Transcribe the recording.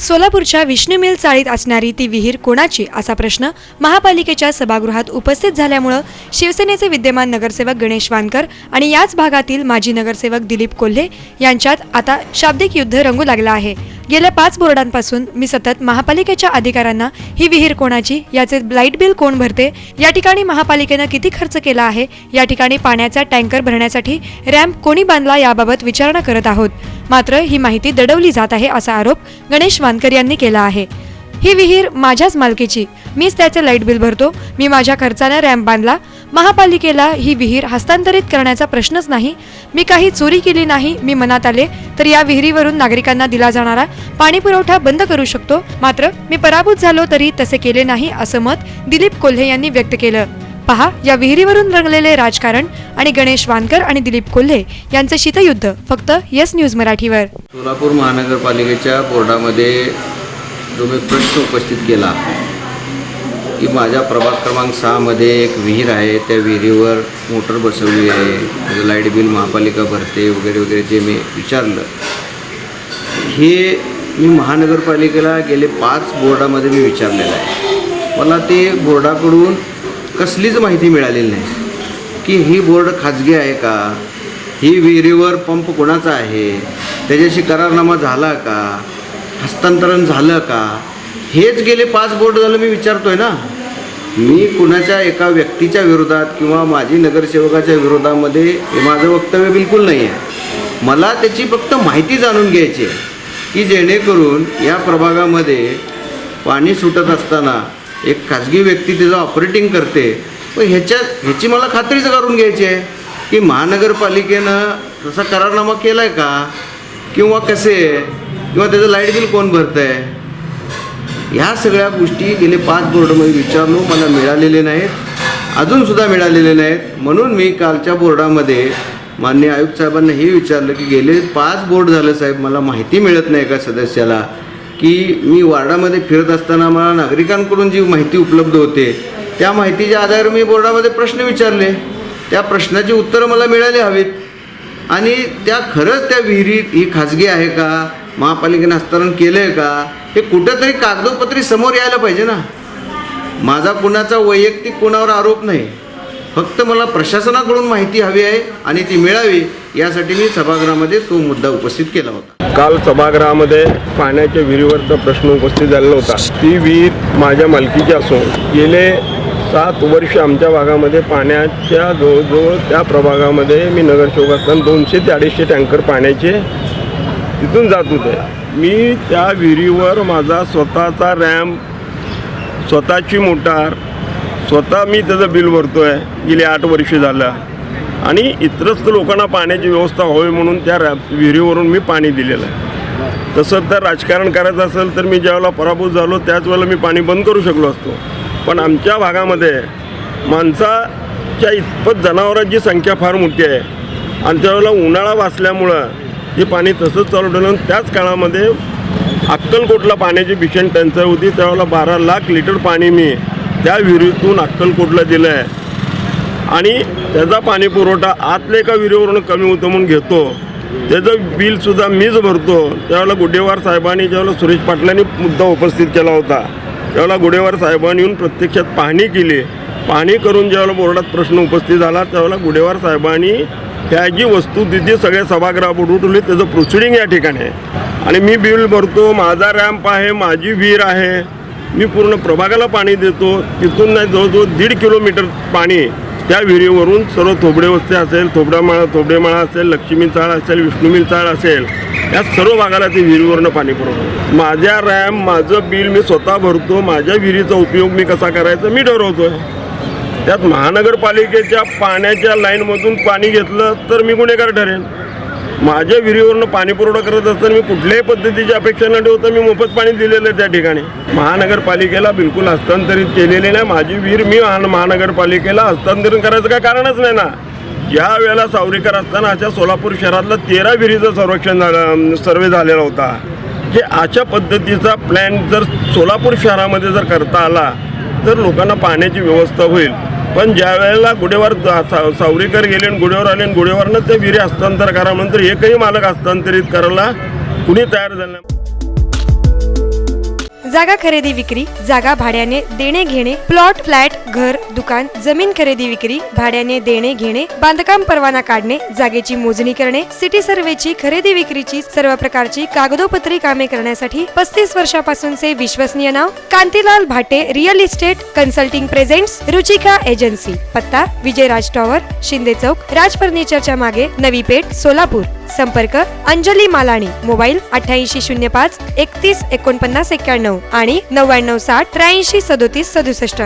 सोलापूरच्या विष्णू मिल चाळीत असणारी ती विहीर कोणाची? असा प्रश्न महापालिकेच्या सभागृहात उपस्थित झाल्यामुळं शिवसेनेचे विद्यमान नगरसेवक गणेश वानकर आणि याच भागातील माजी नगरसेवक दिलीप कोल्हे यांच्यात आता शाब्दिक युद्ध रंगू लागलं आहे. गेल्या पाच बोर्डांपासून मी सतत महापालिकेच्या अधिकाऱ्यांना ही विहीर कोणाची याचे लाइट बिल कोण भरते या ठिकाणी महापालिकेनं किती खर्च केला आहे या ठिकाणी पाण्याचा टँकर भरण्यासाठी रॅम्प कोणी बांधला याबाबत विचारणा करत आहोत. मात्र ही माहिती दडवली जात आहे असा आरोप गणेश वानकर यांनी केला आहे. ही विहीर माझ्याच मालकीची. मीच त्याचे लाइट बिल भरतो. मी माझ्या खर्चानं रॅम्प बांधला. महापालिकेला ही विहीर हस्तांतरित करण्याचा प्रश्नच नाही. मी काही चोरी केली नाही मी मनात आले तर या विहिरीवरून नागरिकांना दिला जाणारा पाणी पुरवठा बंद करू शकतो. मात्र मी पराभूत झालो तरी तसे केले नाही असं मत दिलीप कोल्हे यांनी व्यक्त केलं. पहा या विहिरीवरून रंगलेले राजकारण आणि गणेश वानकर आणि दिलीप कोल्हे यांचं शीतयुद्ध फक्त येस न्यूज मराठीवर. सोलापूर महानगरपालिकेच्या बोर्डामध्ये जो मी प्रश्न उपस्थित केला की माझ्या प्रभाग क्रमांक सहामध्ये एक विहीर आहे. त्या विहिरीवर मोटर बसवली आहे. त्याचं लाइट बिल महापालिका भरते वगैरे वगैरे जे मी विचारलं. हे मी महानगरपालिकेला गेले पाच बोर्डामध्ये मी विचारलेलं आहे. मला ते बोर्डाकडून कसलीच माहिती मिळालेली नाही. की ही बोर्ड खाजगी आहे का? ही विहिरीवर पंप कोणाचा आहे? त्याच्याशी करारनामा झाला का? हस्तांतरण झालं का? हेच गेले पाच बोर्ड झालं मी विचारतोय ना? मी कुणाच्या एका व्यक्तीच्या विरोधात किंवा माजी नगरसेवकाच्या विरोधामध्ये हे माझं वक्तव्य बिलकुल नाही आहे मला त्याची फक्त माहिती जाणून घ्यायची आहे की जेणेकरून या प्रभागामध्ये पाणी सुटत असताना एक खाजगी व्यक्ती त्याचं ऑपरेटिंग करते. पण ह्याच्यात ह्याची मला खात्रीच करून घ्यायची आहे की महानगरपालिकेनं तसा करारनामा केला आहे का? किंवा कसे? किंवा त्याचं लाइट बिल कोण भरतं आहे ह्या सगळ्या गोष्टी गेले पाच बोर्डमध्ये विचारलो मला मिळालेले नाहीत. अजूनसुद्धा मिळालेले नाहीत. म्हणून मी कालच्या बोर्डामध्ये मान्य आयुक्त साहेबांना हे विचारलं की गेले पाच बोर्ड झालं साहेब मला माहिती मिळत नाही एका सदस्याला की मी वार्डामध्ये फिरत असताना मला नागरिकांकडून जी माहिती उपलब्ध होते त्या माहितीच्या आधारे मी बोर्डामध्ये प्रश्न विचारले. त्या प्रश्नाची उत्तरं मला मिळाली हवीत. आणि त्या खरंच त्या विहिरीत ही खाजगी आहे का? महापालिकेने हस्तांतरण केलं आहे का? हे कुठंतरी कागदोपत्री समोर यायला पाहिजे ना. माझा कुणाचा वैयक्तिक कुणावर आरोप नाही. फक्त मला प्रशासनाकडून माहिती हवी आहे आणि ती मिळावी यासाठी मी सभागृहामध्ये तो मुद्दा उपस्थित केला होता. काल सभागृहामध्ये पाण्याच्या विहिरीवरचा प्रश्न उपस्थित झालेला होता. ती विहीर माझ्या मालकीची असून गेले सात वर्ष आमच्या भागामध्ये पाण्याच्या जवळजवळ त्या प्रभागामध्ये मी नगरसेवक असताना दोनशे ते अडीचशे टँकर पाण्याचे तिथून जात होते. मी त्या विहिरीवर माझा स्वतःचा रॅम्प स्वतःची मोटार स्वतः मी त्याचं बिल भरतो आहे गेली आठ वर्षे झालं. आणि इतरच लोकांना पाण्याची व्यवस्था व्हावी म्हणून त्या रॅ विहिरीवरून मी पाणी दिलेलं आहे. तसं तर राजकारण करायचं असेल तर मी ज्यावेळेला पराभूत झालो त्याच वेळेला मी पाणी बंद करू शकलो असतो. पण आमच्या भागामध्ये माणसाच्या इतपत जनावरांची संख्या फार मोठी आहे. आणि त्यावेळेला उन्हाळा वाचल्यामुळं हे पाणी तसंच चालू ठेवलं आणि त्याच काळामध्ये अक्कलकोटला पाण्याची भीषण टंचाई होती. त्यावेळेला बारा लाख लिटर पाणी मी त्या विहिरीतून अक्कलकोटला दिलं आहे आणि त्याचा पाणी पुरवठा आतल्या एका विहिरीवरून कमी उतमून म्हणून घेतो. त्याचं बिलसुद्धा मीच भरतो. त्यावेळेला गुडेवार साहेबांनी ज्यावेळेला सुरेश पाटलांनी मुद्दा उपस्थित केला होता त्यावेळेला गुडेवार साहेबांनी येऊन प्रत्यक्षात पाहणी केली. पाहणी करून ज्यावेळेला बोर्डात प्रश्न उपस्थित झाला त्यावेळेला गुडेवार साहेबांनी ह्या जी वस्तुस्थिती सगळ्या सभागृहापुढे उठवली त्याचं प्रोसिडिंग या ठिकाणी आहे. आणि मी बिल भरतो माझा रॅम्प आहे माझी विहीर आहे. मी पूर्ण प्रभागाला पाणी देतो. तिथून नाही जवळजवळ दीड किलोमीटर पाणी त्या विहिरीवरून सर्व थोबडे वस्ते असेल थोबडामाळा थोबडेमाळा असेल लक्ष्मी चाळ असेल विष्णुमिल चाळ असेल या सर्व भागाला ते विहिरीवरनं पाणी पुरवतो. माझ्या रॅम माझं बिल मी स्वतः भरतो. माझ्या विहिरीचा उपयोग मी कसा करायचा मी ठरवतो त्यात महानगरपालिकेच्या पाण्याच्या लाईनमधून पाणी घेतलं तर मी गुन्हेगार ठरेन माझ्या विहिरीवरनं पाणी पुरवठा करत असताना मी कुठल्याही पद्धतीची अपेक्षा न ठेवता मी मोफत पाणी दिलेलं आहे त्या ठिकाणी. महानगरपालिकेला बिलकुल हस्तांतरित केलेली नाही. माझी विहीर मी महान महानगरपालिकेला हस्तांतरण करायचं काय कारणच नाही ना. ज्या वेळेला सावरीकर असताना अशा सोलापूर शहरातलं तेरा विहिरीचं संरक्षण झालं सर्वे झालेला होता. की अशा पद्धतीचा प्लॅन जर सोलापूर शहरामध्ये जर करता आला तर लोकांना पाण्याची व्यवस्था होईल. पण ज्या वेळेला गुडेवार सावरीकर गेले आणि गुडेवर आले आणि गुडेवारनं ते विहिरी हस्तांतर करा नंतर एकही मालक हस्तांतरित करायला कुणी तयार झालं नाही. जागा खरेदी विक्री जागा भाड्याने देणे घेणे प्लॉट फ्लॅट घर दुकान जमीन खरेदी विक्री भाड्याने देणे घेणे बांधकाम परवाना काढणे जागेची मोजणी करणे सिटी सर्वेची खरेदी विक्रीची सर्व प्रकारची कागदोपत्री कामे करण्यासाठी पस्तीस वर्षापासूनचे विश्वसनीय नाव Kantilal Bhate real estate consulting presents Ruchika agency. पत्ता विजयराज टॉवर शिंदे चौक राज फर्निचरच्या मागे नवी पेठ सोलापूर. संपर्क अंजली मालाणी मोबाईल अठ्याऐंशी शून्य पाच एकतीस एकोणपन्नास एक्क्याण्णव आणि नव्याण्णव साठ त्र्याऐंशी सदोतीस सदुसष्ट.